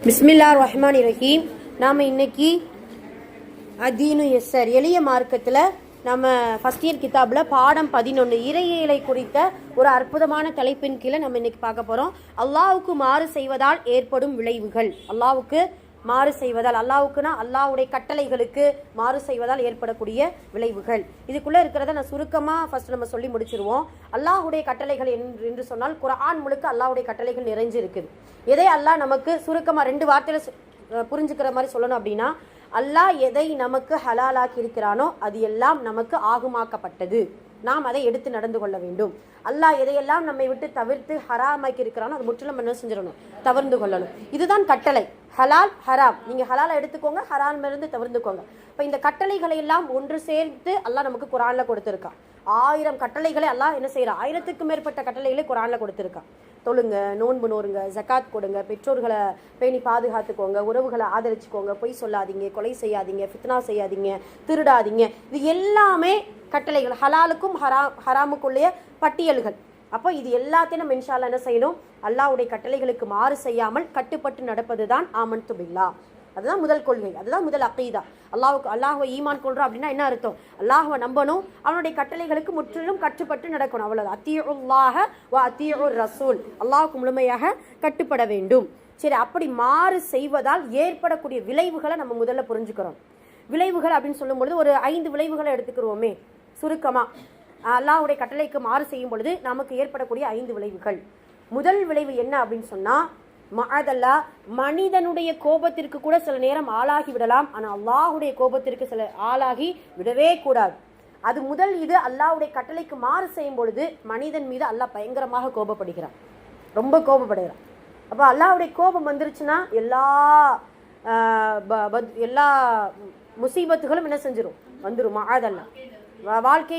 பிஸ்மில்லா ரஹ்மான் ரஹீம் நாம் இன்னைக்கு அதீனு எஸ்ஸர் எளிய மார்க்கத்தில் நம்ம ஃபஸ்ட் இயர் கிதாபில் பாடம் பதினொன்று இறையியலை குறித்த ஒரு அற்புதமான தலைப்பின் கீழே நம்ம இன்னைக்கு பார்க்க போகிறோம் அல்லாவுக்கு மாறு செய்வதால் ஏற்படும் விளைவுகள். அல்லாவுக்கு மாறு செய்வதால் அல்லாவுக்குனா அல்லாவுடைய கட்டளைகளுக்கு மாறு செய்வதால் ஏற்படக்கூடிய விளைவுகள். இதுக்குள்ளே இருக்கிறத நான் சுருக்கமாக ஃபர்ஸ்ட் நம்ம சொல்லி முடிச்சிருவோம். அல்லாஹுடைய கட்டளைகள் என்று என்று சொன்னால் குரான் முழுக்க அல்லாஹ்வுடைய கட்டளைகள் நிறைஞ்சிருக்குது. எதை அல்லாஹ் நமக்கு சுருக்கமாக ரெண்டு வார்த்தையில் புரிஞ்சுக்கிற மாதிரி சொல்லணும் அப்படின்னா அல்லாஹ் எதை நமக்கு ஹலாலாக்கி இருக்கிறானோ அது எல்லாம் நமக்கு ஆகுமாக்கப்பட்டது. நாம் அதை எடுத்து நடந்து கொள்ள வேண்டும். அல்லாஹ் எதையெல்லாம் நம்மை விட்டு தவிர்த்து ஹராமாக்கி இருக்கிறானோ அது முற்றிலும் என்ன செஞ்சிடணும்? தவிர்த்து கொள்ளணும். இதுதான் கட்டளை. ஹலால் ஹராம். நீங்க ஹலாலை எடுத்துக்கோங்க ஹராம் இருந்து தவிர்த்துக்கோங்க. இப்போ இந்த கட்டளைகளை எல்லாம் ஒன்று சேர்த்து அல்லாஹ் நமக்கு குரான்ல கொடுத்துருக்கான். ஆயிரம் கட்டளைகளை அல்லாஹ் என்ன செய்யறான்? ஆயிரத்துக்கும் மேற்பட்ட கட்டளைகளை குரான்ல கொடுத்துருக்கான். தொழுங்க நோன்பு நோருங்க ஜக்காத் கொடுங்க பெற்றோர்களை பேணி பாதுகாத்துக்கோங்க உறவுகளை ஆதரிச்சுக்கோங்க பொய் சொல்லாதீங்க கொலை செய்யாதீங்க ஃபித்னா செய்யாதீங்க திருடாதீங்க. இது எல்லாமே கட்டளைகள் ஹலாலுக்கும் ஹரா ஹராமுக்குள்ளேய பட்டியல்கள். அப்போ இது எல்லாத்தையும் நம்ம இன்ஷால்லா என்ன செய்யணும்? அல்லாஹ்வுடைய கட்டளைகளுக்கு மாறு செய்யாமல் கட்டுப்பட்டு நடப்பது தான் ஆமன் துபில்லா. அதுதான் முதல் கொள்கை அதுதான் முதல் அக்கீதா அல்லாஹ்வுக்கு அல்லாஹுவை ஈமான் கொள்றோம் அப்படின்னா என்ன அர்த்தம்? அல்லாஹுவை நம்பணும் அவனுடைய கட்டளைகளுக்கு முற்றிலும் கட்டுப்பட்டு நடக்கணும். அவ்வளவு அத்தியுல்லாக வா அத்தியுர் ரசூல் அல்லாஹுக்கு முழுமையாக கட்டுப்பட வேண்டும். சரி அப்படி மாறு செய்வதால் ஏற்படக்கூடிய விளைவுகளை நம்ம முதல்ல புரிஞ்சுக்கிறோம். விளைவுகள் அப்படின்னு சொல்லும்பொழுது ஒரு ஐந்து விளைவுகளை எடுத்துக்கிறோமே. சுருக்கமாக அல்லாவுடைய கட்டளைக்கு மாறு செய்யும் பொழுது நமக்கு ஏற்படக்கூடிய ஐந்து விளைவுகள். முதல் விளைவு என்ன அப்படின்னு சொன்னால் மஅதல்லா மனிதனுடைய கோபத்திற்கு கூட சில நேரம் ஆளாகி விடலாம். ஆனால் அல்லாஹுடைய கோபத்திற்கு சில ஆளாகி விடவே கூடாது. அது முதல் இது அல்லாஹுடைய கட்டளைக்கு மாறு செய்யும் பொழுது மனிதன் மீது அல்லாஹ் பயங்கரமாக கோபப்படுகிறான். ரொம்ப கோபப்படுகிறான். அப்போ அல்லாஹுடைய கோபம் வந்துருச்சுன்னா எல்லா பத்- எல்லா முசீபத்துகளும் என்ன செஞ்சிடும் வந்துடும் மாதல்லா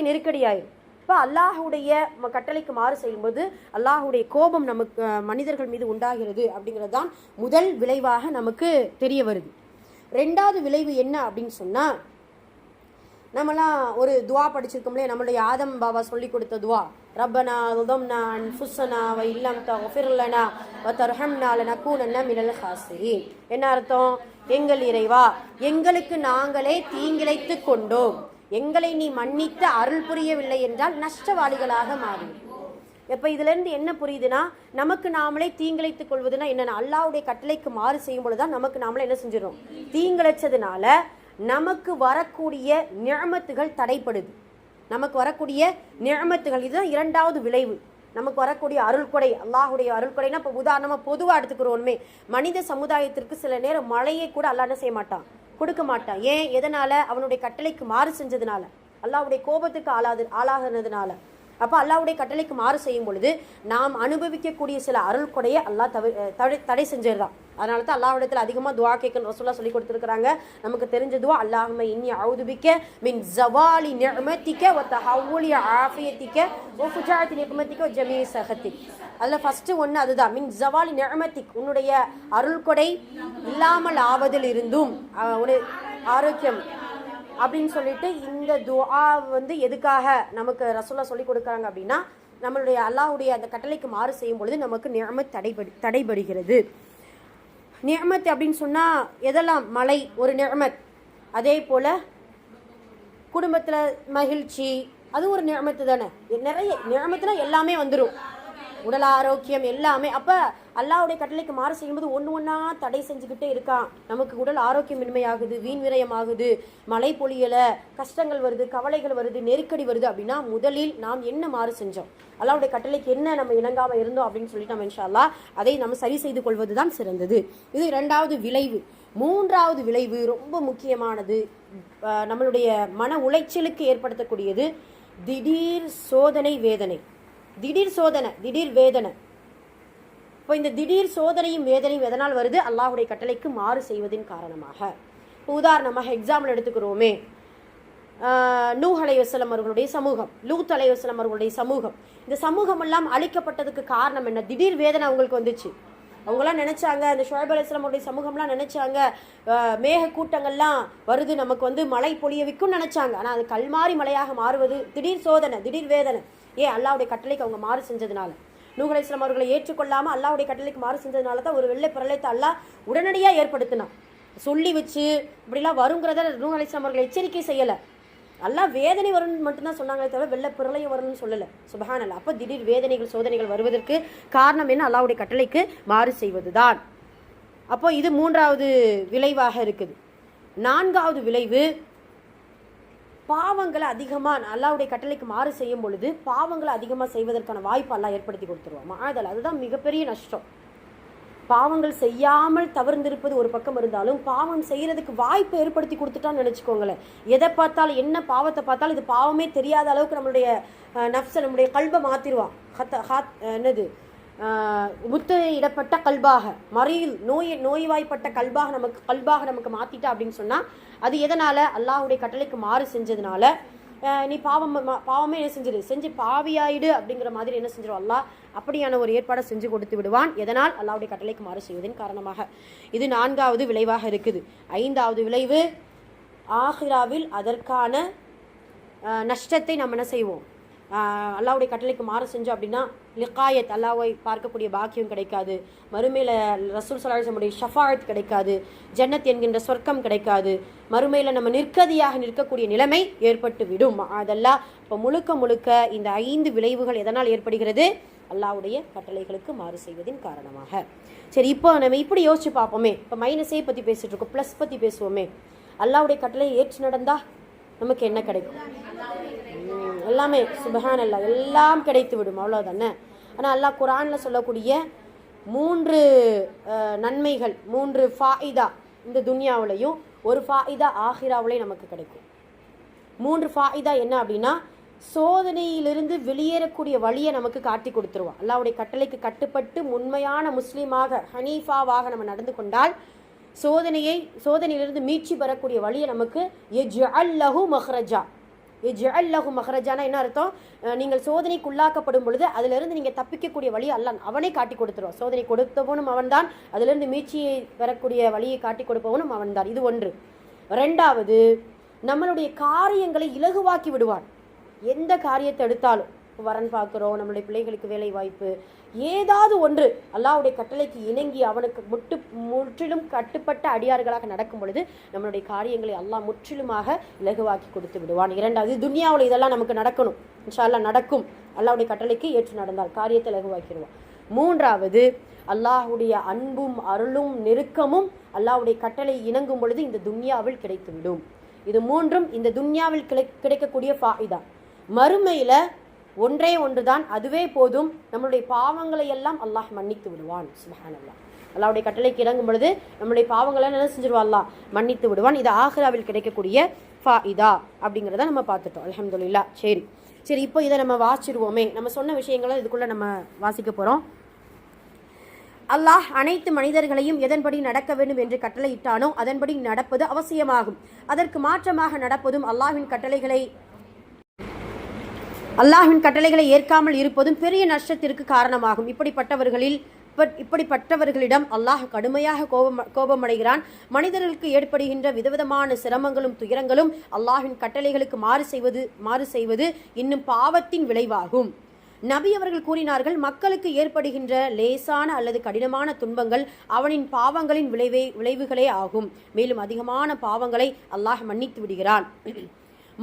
நெருக்கடி ஆயிடும் இப்போ அல்லாஹுடைய கட்டளைக்கு மாறு செய்யும்போது அல்லாஹுடைய கோபம் நமக்கு மனிதர்கள் மீது உண்டாகிறது அப்படிங்கிறது தான் முதல் விளைவாக நமக்கு தெரிய வருது. ரெண்டாவது விளைவு என்ன அப்படின்னு சொன்னால் நம்மலாம் ஒரு துவா படிச்சிருக்கோம்லே நம்மளுடைய ஆதம் பாபா சொல்லி கொடுத்த துவா ரப்பனா உதம்னா அன்ஃபுசனா வ இல்லம் தஃபிர்லனா வ தர்ஹம்னா லனகூனன்ன மினல் ஹாசிரீன். என்ன அர்த்தம்? எங்கள் இறைவா எங்களுக்கு நாங்களே தீங்கிழைத்து கொண்டோம். எங்களை நீ மன்னித்து அருள் புரியவில்லை என்றால் நஷ்டவாளிகளாக மாறும். இப்போ இதுலேருந்து என்ன புரியுதுன்னா நமக்கு நாமளே தீங்கிழைத்துக் கொள்வதுன்னா என்னென்ன அல்லாவுடைய கட்டளைக்கு மாறு செய்யும் பொழுது தான் நமக்கு நாமளே என்ன செஞ்சிடும் தீங்கிழைச்சதுனால நமக்கு வரக்கூடிய நிழமத்துகள் தடைப்படுது. நமக்கு வரக்கூடிய நிழமத்துகள் இதுதான் இரண்டாவது விளைவு. நமக்கு வரக்கூடிய அருள்கொடை அல்லாஹுடைய அருள்கொடைனா இப்போ உதாரணமாக பொதுவாக எடுத்துக்கிறோமே மனித சமுதாயத்திற்கு சில நேரம் மழையை கூட அல்லாஹ் என்ன செய்ய மாட்டான்? கொடுக்க மாட்டான். ஏன்? எதனால்? அவனுடைய கட்டளைக்கு மாறு செஞ்சதுனால. அல்லாவுடைய கோபத்துக்கு ஆளாது ஆளாகினதுனால அப்போ அல்லாவுடைய கட்டளைக்கு மாறு செய்யும் பொழுது நாம் அனுபவிக்கக்கூடிய சில அருள் கொடையை அல்லாஹ் தவி தடை தடை அதனால தான் அல்லாஹ்விடத்தில் அதிகமாக துவா கேட்கணும் ரசூல்லா சொல்லி கொடுத்துருக்குறாங்க. நமக்கு தெரிஞ்ச துவா அல்லாஹும இன்னி அவுதுபிக்க மின் ஜவாலி நிஅமத்திக்க ஒத்த ஹவுலி ஆஃபியத்திக்க ஓ ஃபுஜாத்தி நிக்மத்திக்க ஜமீ சஹத்திக் அதில் ஃபஸ்ட்டு ஒன்று அதுதான். மின் ஜவாலி நிஅமத்திக் உன்னுடைய அருள் கொடை இல்லாமல் ஆவதில் இருந்தும் அஹ், ஆரோக்கியம் அப்படின்னு சொல்லிட்டு இந்த துவா வந்து எதுக்காக நமக்கு ரசோல்லா சொல்லி கொடுக்குறாங்க அப்படின்னா நம்மளுடைய அல்லாவுடைய அந்த கட்டளைக்கு மாறு செய்யும் பொழுது நமக்கு நியமத் தடைபடு தடைபடுகிறது. நியமத் அப்படின்னு சொன்னால் எதெல்லாம்? மழை ஒரு நியமத் அதே போல் குடும்பத்தில் மகிழ்ச்சி அது ஒரு நியமத்து தானே. நிறைய நியமத்துனா எல்லாமே வந்துடும் உடல் ஆரோக்கியம் எல்லாமே. அப்போ அல்லாவுடைய கட்டளைக்கு மாறு செய்யும்போது ஒன்று ஒன்றா தடை செஞ்சுக்கிட்டே இருக்கான். நமக்கு உடல் ஆரோக்கியமின்மையாகுது வீண் விரயமாகுது மழை பொழியலை கஷ்டங்கள் வருது கவலைகள் வருது நெருக்கடி வருது அப்படின்னா முதலில் நாம் என்ன மாறு செஞ்சோம்? அல்லாவுடைய கட்டளைக்கு என்ன நம்ம இணங்காமல் இருந்தோம் அப்படின்னு சொல்லிட்டு நம்ம இன்ஷால்லா அதை நம்ம சரி செய்து கொள்வது தான் சிறந்தது. இது இரண்டாவது விளைவு. மூன்றாவது விளைவு ரொம்ப முக்கியமானது. நம்மளுடைய மன உளைச்சலுக்கு ஏற்படுத்தக்கூடியது திடீர் சோதனை வேதனை. திடீர் சோதனை திடீர் வேதனை. இப்போ இந்த திடீர் சோதனையும் வேதனையும் எதனால் வருது? அல்லாஹ்வுடைய கட்டளைக்கு மாறு செய்வதின் காரணமாக. இப்போ உதாரணமாக எக்ஸாம்பிள் எடுத்துக்கிறோமே. நூ அலைவசலம் அவர்களுடைய சமூகம் லூத் அலைவசலம் அவர்களுடைய சமூகம். இந்த சமூகம் எல்லாம் அழிக்கப்பட்டதுக்கு காரணம் என்ன? திடீர் வேதனை அவங்களுக்கு வந்துச்சு. அவங்களாம் நினைச்சாங்க அந்த ஷுவைப் அலைவசலமுடைய சமூகம்லாம் நினைச்சாங்க மேக கூட்டங்கள்லாம் வருது நமக்கு வந்து மழை பொழிய வைக்கும் நினைச்சாங்க. ஆனால் அது கல்மாரி மலையாக மாறுவது திடீர் சோதனை திடீர் வேதனை. ஏன் அல்லாவுடைய கட்டளைக்கு அவங்க மாறு செஞ்சதுனால? நூஹ் அலைஹிஸ்ஸலாம் அவர்களை ஏற்றுக்கொள்ளாமல் அல்லாவுடைய கட்டளைக்கு மாறு செஞ்சதுனால தான் ஒரு வெள்ளை பிரளயத்தை அல்லாஹ் உடனடியாக ஏற்படுத்தினான். சொல்லி வச்சு இப்படிலாம் வருங்கிறத நூஹ் அலைஹிஸ்ஸலாம் அவர்களை எச்சரிக்கை செய்யலை. எல்லாம் வேதனை வரும்னு மட்டும்தான் சொன்னாங்களே தவிர வெள்ள பிரளயம் வரும்னு சொல்லலை. சுபஹான் அல்ல அப்போ திடீர் வேதனைகள் சோதனைகள் வருவதற்கு காரணம் என்ன? அல்லாவுடைய கட்டளைக்கு மாறு செய்வதுதான். அப்போ இது மூன்றாவது விளைவாக இருக்குது. நான்காவது விளைவு பாவங்களை அதிகமாக அல்லாவுடைய கட்டளைக்கு மாறு செய்யும் பொழுது பாவங்களை அதிகமாக செய்வதற்கான வாய்ப்பு எல்லாம் ஏற்படுத்தி கொடுத்துருவான் ஆதல் அதுதான் மிகப்பெரிய நஷ்டம். பாவங்கள் செய்யாமல் தவிர்ந்திருப்பது ஒரு பக்கம் இருந்தாலும் பாவம் செய்கிறதுக்கு வாய்ப்பு ஏற்படுத்தி கொடுத்துட்டான்னு நினச்சிக்கோங்களேன். எதை பார்த்தாலும் என்ன பாவத்தை பார்த்தாலும் இது பாவமே தெரியாத அளவுக்கு நம்மளுடைய அஹ், நஃப்ஸை நம்மளுடைய கல்பை மாற்றிடுவான் ஹத்த ஹாத் என்னது? முத்திரையிடப்பட்ட கல்பாக. மறியில் நோய் நோய்வாய்ப்பட்ட கல்பாக நமக்கு கல்பாக நமக்கு மாற்றிட்டா அப்படின்னு சொன்னால் அது எதனால்? அல்லாஹ்வுடைய கட்டளைக்கு மாறு செஞ்சதுனால. நீ பாவம் பாவமே என்ன செஞ்சிரு? செஞ்சு பாவியாயிடு அப்படிங்கிற மாதிரி என்ன செஞ்சிடும் அல்லாஹ் அப்படியான ஒரு ஏற்பாடை செஞ்சு கொடுத்து விடுவான். எதனால்? அல்லாவுடைய கட்டளைக்கு மாறு செய்வதன் காரணமாக. இது நான்காவது விளைவாக இருக்குது. ஐந்தாவது விளைவு ஆஹிராவில் அதற்கான நஷ்டத்தை நம்ம என்ன செய்வோம்? அல்லாவுடைய கட்டளைக்கு மாறு செஞ்சோம் அப்படின்னா லிகாயத் அல்லாவை பார்க்கக்கூடிய பாக்கியம் கிடைக்காது. மறுமையில் ரசூல் சலாஹமுடைய ஷஃபாயத் கிடைக்காது. ஜன்னத் என்கின்ற சொர்க்கம் கிடைக்காது. மறுமையில் நம்ம நிற்கதியாக நிற்கக்கூடிய நிலைமை ஏற்பட்டு விடும். அதெல்லாம் இப்போ முழுக்க முழுக்க இந்த ஐந்து விளைவுகள் எதனால் ஏற்படுகிறது? அல்லாஹ்வுடைய கட்டளைகளுக்கு மாறு செய்வதின் காரணமாக. சரி இப்போ நம்ம இப்படி யோசிச்சு பார்ப்போமே. இப்போ மைனஸே பற்றி பேசிட்டு இருக்கோம் ப்ளஸ் பற்றி பேசுவோமே. அல்லாஹ்வுடைய கட்டளையை ஏற்று நடந்தா நமக்கு என்ன கிடைக்கும்? எல்லாமே சுபஹான் அல்லா எல்லாம் கிடைத்து விடும் அவ்வளோதானே ஆனால் அல்லாஹ் குரானில் சொல்லக்கூடிய மூன்று நன்மைகள் மூன்று ஃபாயிதா இந்த துன்யாவிலையும் ஒரு ஃபாயிதா ஆஹிராவிலையும் நமக்கு கிடைக்கும். மூன்று ஃபாயிதா என்ன அப்படின்னா சோதனையிலிருந்து வெளியேறக்கூடிய வழியை நமக்கு காட்டி கொடுத்துருவான். அல்லாவுடைய கட்டளைக்கு கட்டுப்பட்டு உண்மையான முஸ்லீமாக ஹனீஃபாவாக நம்ம நடந்து கொண்டால் சோதனையை சோதனையிலிருந்து மீட்சி பெறக்கூடிய வழியை நமக்கு எஜ் லஹு மஹ்ரஜா எஜ்அல் லஹு என்ன அர்த்தம்? நீங்கள் சோதனைக்குள்ளாக்கப்படும் பொழுது அதிலிருந்து நீங்கள் தப்பிக்கக்கூடிய வழி அல்லான் அவனே காட்டி கொடுத்துருவான் சோதனை கொடுத்தவனும் அவன்தான். அதிலிருந்து மீட்சியை பெறக்கூடிய வழியை காட்டி கொடுப்பவனும் அவன்தான். இது ஒன்று. ரெண்டாவது நம்மளுடைய காரியங்களை இலகுவாக்கி விடுவான். எந்த காரியத்தை எடுத்தாலும். இப்போ வரன் பார்க்குறோம் நம்மளுடைய பிள்ளைகளுக்கு வேலை வாய்ப்பு. ஏதாவது ஒன்று அல்லாவுடைய கட்டளைக்கு இணங்கி அவனுக்கு முட்டு முற்றிலும் கட்டுப்பட்ட அடியார்களாக நடக்கும் பொழுது நம்மளுடைய காரியங்களை அல்லாஹ் முற்றிலுமாக இலகுவாக்கி கொடுத்து விடுவான். இரண்டாவது துனியாவில் இதெல்லாம் நமக்கு நடக்கணும். இன்ஷால்லாம் நடக்கும். அல்லாவுடைய கட்டளைக்கு ஏற்று நடந்தால் காரியத்தை இலகுவாக்கிடுவான். மூன்றாவது அல்லாஹ்வுடைய அன்பும் அருளும் நெருக்கமும் அல்லாஹ்வுடைய கட்டளை இணங்கும் பொழுது இந்த துன்யாவில் கிடைத்துவிடும். இது மூன்றும் இந்த துன்யாவில் கிடை கிடைக்கக்கூடிய ஃபாயிதா. மறுமையில் ஒன்றே ஒன்றுதான். அதுவே போதும். நம்மளுடைய பாவங்களை எல்லாம் அல்லாஹ் மன்னித்து விடுவான். சுபஹான் அல்லாஹ் அல்லாவுடைய கட்டளைக்கு இறங்கும் பொழுது நம்மளுடைய பாவங்களை என்ன செஞ்சிருவான் அல்லாஹ்? மன்னித்து விடுவான். இது ஆஹிராவில் கிடைக்கக்கூடிய ஃபா இதா அப்படிங்கிறத நம்ம பார்த்துட்டோம். அலமதுல்லா சரி. சரி இப்போ இதை நம்ம வாசிடுவோமே நம்ம சொன்ன விஷயங்களை இதுக்குள்ளே நம்ம வாசிக்க போகிறோம் அல்லாஹ் அனைத்து மனிதர்களையும் எதன்படி நடக்க வேண்டும் என்று கட்டளையிட்டானோ அதன்படி நடப்பது அவசியமாகும். அதற்கு மாற்றமாக நடப்பதும் அல்லாஹ்வின் கட்டளைகளை அல்லாஹின் கட்டளைகளை ஏற்காமல் இருப்பதும் பெரிய நஷ்டத்திற்கு காரணமாகும். இப்படிப்பட்டவர்களில் இப்படிப்பட்டவர்களிடம் அல்லாஹ் கடுமையாக கோபம் கோபமடைகிறான். மனிதர்களுக்கு ஏற்படுகின்ற விதவிதமான சிரமங்களும் துயரங்களும் அல்லாஹின் கட்டளைகளுக்கு மாறு செய்வது மாறு செய்வது இன்னும் பாவத்தின் விளைவாகும். நபி அவர்கள் கூறினார்கள் மக்களுக்கு ஏற்படுகின்ற லேசான அல்லது கடினமான துன்பங்கள் அவனின் பாவங்களின் விளைவே விளைவுகளே ஆகும். மேலும் அதிகமான பாவங்களை அல்லாஹ் மன்னித்து விடுகிறான்.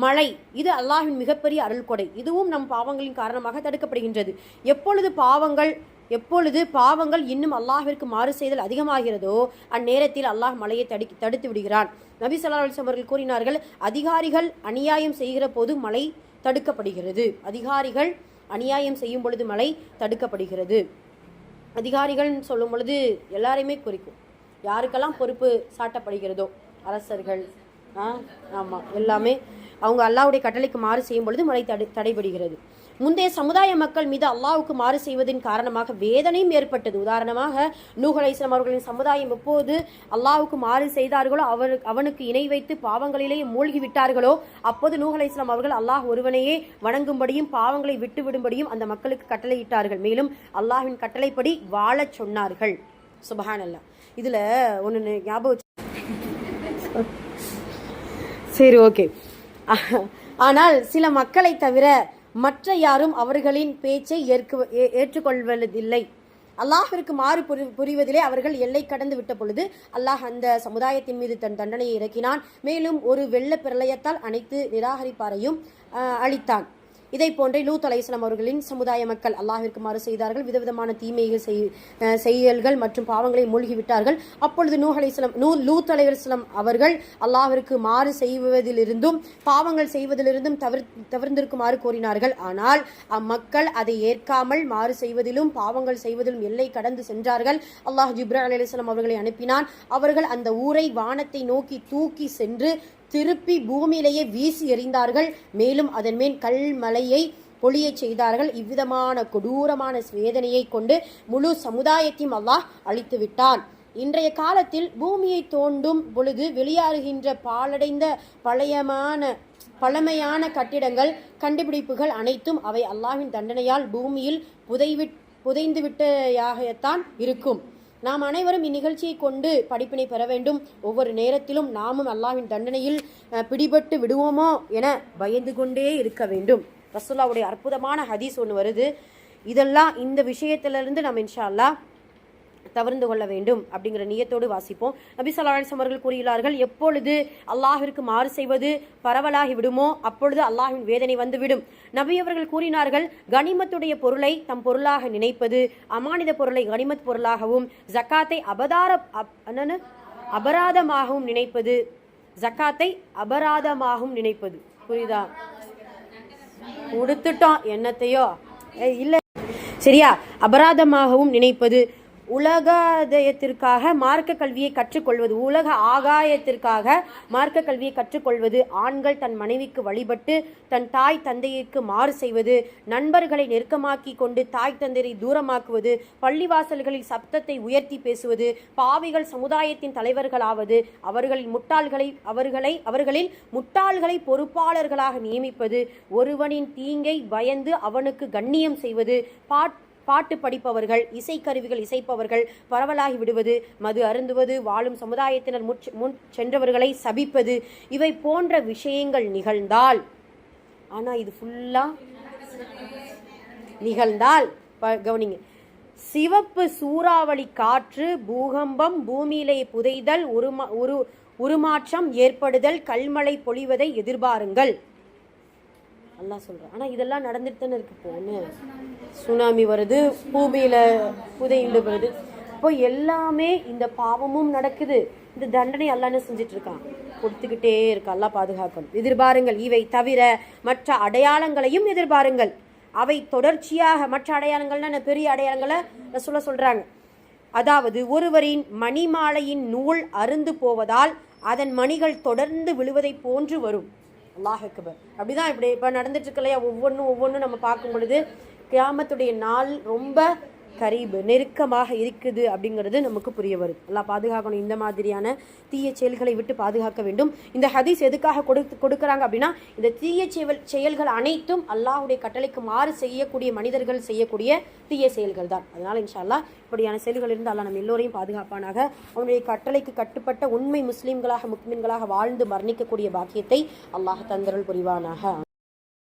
மழை. இது அல்லாஹின் மிகப்பெரிய அருள்கொடை. இதுவும் நம் பாவங்களின் காரணமாக தடுக்கப்படுகின்றது. எப்பொழுது பாவங்கள் எப்பொழுது பாவங்கள் இன்னும் அல்லாஹிற்கு மாறு செய்தல் அதிகமாகிறதோ அந்நேரத்தில் அல்லாஹ் மழையை தடி தடுத்து விடுகிறான். நபி ஸல்லல்லாஹு அலைஹி அவர்கள் கூறினார்கள் அதிகாரிகள் அநியாயம் செய்கிற போது மழை தடுக்கப்படுகிறது. அதிகாரிகள் அநியாயம் செய்யும் பொழுது மழை தடுக்கப்படுகிறது. அதிகாரிகள்னு சொல்லும் பொழுது எல்லாரையுமே குறிக்கும். யாருக்கெல்லாம் பொறுப்பு சாட்டப்படுகிறதோ அரசர்கள் ஆ ஆமாம் எல்லாமே அவங்க அல்லாவுடைய கட்டளைக்கு மாறு செய்யும் பொழுது முறை தடை தடைபடுகிறது. முந்தைய சமுதாய மக்கள் மீது அல்லாவுக்கு மாறு செய்வதன் காரணமாக வேதனையும் ஏற்பட்டது. உதாரணமாக நூஹ் அலைஹிஸ்ஸலாம் அவர்களின் சமுதாயம் எப்போது அல்லாவுக்கு மாறு செய்தார்களோ அவர் அவனுக்கு இணை வைத்து பாவங்களிலேயே மூழ்கி விட்டார்களோ அப்போது நூஹ் அவர்கள் அல்லாஹ் ஒருவனையே வணங்கும்படியும் பாவங்களை விட்டு விடும்படியும் அந்த மக்களுக்கு கட்டளையிட்டார்கள். மேலும் அல்லாஹின் கட்டளைப்படி வாழச் சொன்னார்கள். சுபஹான் அல்லாஹ் இதுல ஒன்று ஞாபகம் சரி ஓகே. ஆனால் சில மக்களை தவிர மற்ற யாரும் அவர்களின் பேச்சை ஏற்க ஏ- ஏற்றுக்கொள்வதில்லை. அல்லாஹிற்கு மாறு புரி புரிவதிலே அவர்கள் எல்லை கடந்து விட்ட பொழுது அல்லாஹ் அந்த சமுதாயத்தின் மீது தன் தண்டனையை இறக்கினான். மேலும் ஒரு வெள்ள பிரளயத்தால் அனைத்து நிராகரிப்பாரையும் அளித்தான் அழித்தான். இதை போன்றே லூத் அலைஹிஸ்ஸலாம் அவர்களின் சமுதாய மக்கள் அல்லாஹிற்குமாறு செய்தார்கள். விதவிதமான தீமைகள் செய் செயல்கள் மற்றும் பாவங்களை மூழ்கிவிட்டார்கள். அப்பொழுது நூ அலைஹிஸ்ஸலாம் நூ லூத் அலைஹிஸ்ஸலாம் அவர்கள் அல்லாஹிற்கு மாறு செய்வதிலிருந்தும் பாவங்கள் செய்வதிலிருந்தும் தவிர தவிர்ந்திருக்குமாறு கூறினார்கள். ஆனால் அம்மக்கள் அதை ஏற்காமல் மாறு செய்வதிலும் பாவங்கள் செய்வதிலும் எல்லை கடந்து சென்றார்கள். அல்லாஹ் ஜிப்ரா அலைஹிஸ்ஸலாம் அவர்களை அனுப்பினான். அவர்கள் அந்த ஊரை வானத்தை நோக்கி தூக்கி சென்று திருப்பி பூமியிலேயே வீசி எறிந்தார்கள். மேலும் அதன் மேல் கல்மலையை பொழியச் செய்தார்கள். இவ்விதமான கொடூரமான வேதனையை கொண்டு முழு சமுதாயத்தையும் அல்லாஹ் அழித்து விட்டான் இன்றைய காலத்தில் பூமியை தோண்டும் பொழுது வெளியாறுகின்ற பாலடைந்த பழையமான பழமையான கட்டிடங்கள் கண்டுபிடிப்புகள் அனைத்தும் அவை அல்லாஹ்வின் தண்டனையால் பூமியில் புதைவிட் புதைந்துவிட்டையாகத்தான் இருக்கும். நாம் அனைவரும் இந்நிகழ்ச்சியை கொண்டு படிப்பினை பெற வேண்டும். ஒவ்வொரு நேரத்திலும் நாமும் அல்லாஹ்வின் தண்டனையில் பிடிபட்டு விடுவோமோ என பயந்து கொண்டே இருக்க வேண்டும். ரசுல்லாவுடைய அற்புதமான ஹதீஸ் ஒன்று வருது. இதெல்லாம் இந்த விஷயத்திலிருந்து நம்ம இன்ஷா அல்லாஹ் தவிர்ந்து கொள்ள வேண்டும் அப்படிங்கிற நியத்தோடு வாசிப்போம். நபி ஸல்லல்லாஹு அவர்கள் கூறுகிறார்கள் எப்பொழுது அல்லாஹிற்கு மாறு செய்வது பரவலாகி விடுமோ அப்பொழுது அல்லாஹின் வேதனை வந்துவிடும். நபி அவர்கள் கூறினார்கள் கனிமத்துடைய பொருளை தம் பொருளாக நினைப்பது அமானித பொருளை கனிமத் பொருளாகவும் ஜக்காத்தை அபதார அப்- என்னன்னு? அபராதமாகவும் நினைப்பது ஜக்காத்தை அபராதமாகவும் நினைப்பது. புரியுதா? கொடுத்துட்டோம் என்னத்தையோ? ஏய், இல்ல. சரியா? அபராதமாகவும் நினைப்பது உலகாதயத்திற்காக மார்க்க கல்வியை கற்றுக்கொள்வது உலக ஆகாயத்திற்காக மார்க்க கல்வியை கற்றுக்கொள்வது ஆண்கள் தன் மனைவிக்கு வழிபட்டு தன் தாய் தந்தையிற்கு மாறு செய்வது நண்பர்களை நெருக்கமாக்கி கொண்டு தாய் தந்தையை தூரமாக்குவது பள்ளிவாசல்களில் சப்தத்தை உயர்த்தி பேசுவது பாவிகள் சமுதாயத்தின் தலைவர்களாவது அவர்களின் முட்டாள்களை அவர்களை அவர்களில் முட்டாள்களை பொறுப்பாளர்களாக நியமிப்பது ஒருவனின் தீங்கை பயந்து அவனுக்கு கண்ணியம் செய்வது பாட் பாட்டு படிப்பவர்கள் இசைக்கருவிகள் இசைப்பவர்கள் பரவலாகி விடுவது மது அருந்துவது வாழும் சமுதாயத்தினர் முன் சென்றவர்களை சபிப்பது இவை போன்ற விஷயங்கள் நிகழ்ந்தால் ஆனால் இது ஃபுல்லாக நிகழ்ந்தால் ப- கவனிங்க. சிவப்பு சூறாவளி காற்று பூகம்பம் பூமியிலே புதைதல் உருமா உரு உருமாற்றம் ஏற்படுதல் கல்மழை பொழிவதை எதிர்பாருங்கள். அல்லாஹ் சொல்கிறேன் ஆனால் இதெல்லாம் நடந்துட்டு தானே இருக்கு போன்னு சுனாமி வருது பூமியில் புதையுண்டு வருது. இப்போ எல்லாமே இந்த பாவமும் நடக்குது. இந்த தண்டனை அல்லாஹ் என்ன செஞ்சுட்டு இருக்கான்? கொடுத்துக்கிட்டே இருக்கு அல்லாஹ் பாதுகாக்கணும். எதிர்பாருங்கள் இவை தவிர மற்ற அடையாளங்களையும் எதிர்பாருங்கள். அவை தொடர்ச்சியாக மற்ற அடையாளங்கள்னா என்ன? பெரிய அடையாளங்களை சொல்ல சொல்றாங்க. அதாவது ஒருவரின் மணிமாலையின் நூல் அருந்து போவதால் அதன் மணிகள் தொடர்ந்து விழுவதை போன்று வரும். அல்லாஹ் அக்பர். அப்படிதான் இப்படி இப்போ நடந்துட்டு இருக்கு இல்லையா? ஒவ்வொன்றும் ஒவ்வொன்றும் நம்ம பார்க்கும் பொழுது கியாமத்துடைய நாள் ரொம்ப கரீபு நெருக்கமாக இருக்குது அப்படிங்கிறது நமக்கு புரிய வருது. எல்லாம் பாதுகாக்கணும். இந்த மாதிரியான தீய செயல்களை விட்டு பாதுகாக்க வேண்டும். இந்த ஹதீஸ் எதுக்காக கொடுத்து கொடுக்குறாங்க அப்படின்னா இந்த தீய செயல் செயல்கள் அனைத்தும் அல்லாஹ்வுடைய கட்டளைக்கு மாறு செய்யக்கூடிய மனிதர்கள் செய்யக்கூடிய தீய செயல்கள் தான். அதனால் இன்ஷா அல்லாஹ் இப்படியான செயல்கள் இருந்து அல்லாஹ் நம்ம எல்லோரையும் பாதுகாப்பானாக அவனுடைய கட்டளைக்கு கட்டுப்பட்ட உண்மை முஸ்லீம்களாக முக்மின்களாக வாழ்ந்து மரணிக்கக்கூடிய பாக்கியத்தை அல்லாஹ் தந்தருள் புரிவானாக.